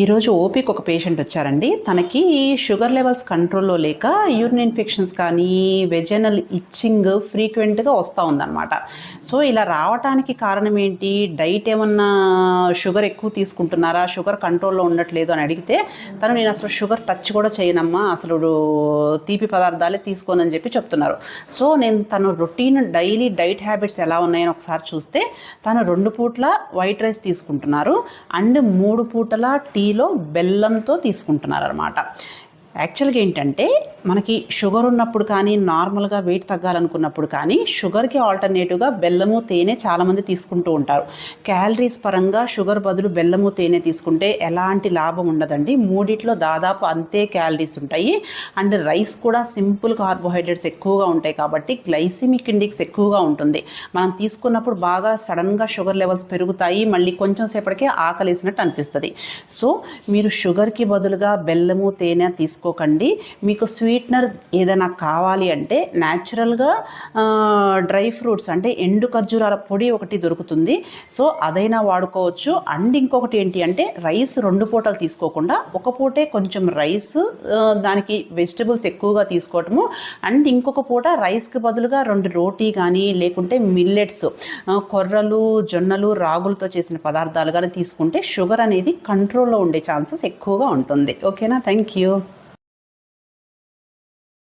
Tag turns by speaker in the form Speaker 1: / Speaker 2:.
Speaker 1: ఈరోజు ఓపీకి ఒక పేషెంట్ వచ్చారండి. తనకి షుగర్ లెవెల్స్ కంట్రోల్లో లేక యూరిన్ ఇన్ఫెక్షన్స్ కానీ వెజనల్ ఇచ్చింగ్ ఫ్రీక్వెంట్గా వస్తూ ఉందన్నమాట. సో ఇలా రావటానికి కారణం ఏంటి డైట్ ఏమన్నా షుగర్ ఎక్కువ తీసుకుంటున్నారా? షుగర్ కంట్రోల్లో ఉండట్లేదు అని అడిగితే తను నేను అసలు షుగర్ టచ్ కూడా చేయనమ్మా అసలు తీపి పదార్థాలే తీసుకోనని చెప్పి చెప్తున్నారు. సో నేను తను రొటీన్ డైలీ డైట్ హ్యాబిట్స్ ఎలా ఉన్నాయని ఒకసారి చూస్తే తను రెండు పూట్ల వైట్ రైస్ తీసుకుంటున్నారు. అండ్ మూడు పూటల టీలో బెల్లంతో తీసుకుంటున్నారన్నమాట. యాక్చువల్గా ఏంటంటే మనకి షుగర్ ఉన్నప్పుడు కానీ నార్మల్గా వెయిట్ తగ్గాలనుకున్నప్పుడు కానీ షుగర్కి ఆల్టర్నేటివ్గా బెల్లము తేనె చాలామంది తీసుకుంటూ ఉంటారు. క్యాలరీస్ పరంగా షుగర్ బదులు బెల్లము తేనె తీసుకుంటే ఎలాంటి లాభం ఉండదండి. మూడిట్లో దాదాపు అంతే క్యాలరీస్ ఉంటాయి. అండ్ రైస్ కూడా సింపుల్ కార్బోహైడ్రేట్స్ ఎక్కువగా ఉంటాయి కాబట్టి గ్లైసిమిక్ ఇండిక్స్ ఎక్కువగా ఉంటుంది. మనం తీసుకున్నప్పుడు బాగా సడన్గా షుగర్ లెవెల్స్ పెరుగుతాయి. మళ్ళీ కొంచెం సేపటికే ఆకలేసినట్టు అనిపిస్తుంది. సో మీరు షుగర్కి బదులుగా బెల్లము తేనె తీసుకోకండి. మీకు స్వీట్నర్ ఏదైనా కావాలి అంటే న్యాచురల్గా డ్రై ఫ్రూట్స్ అంటే ఎండు ఖర్జూరాల పొడి ఒకటి దొరుకుతుంది. సో అదైనా వాడుకోవచ్చు. అండ్ ఇంకొకటి ఏంటి అంటే రైస్ రెండు పూటలు తీసుకోకుండా ఒక పూటే కొంచెం రైస్ దానికి వెజిటబుల్స్ ఎక్కువగా తీసుకోవటము. అండ్ ఇంకొక పూట రైస్కి బదులుగా రెండు రోటీ కానీ లేకుంటే మిల్లెట్స్ కొర్రలు జొన్నలు రాగులతో చేసిన పదార్థాలు కానీ తీసుకుంటే షుగర్ అనేది కంట్రోల్లో ఉండే ఛాన్సెస్ ఎక్కువగా ఉంటుంది. ఓకేనా? Thank you.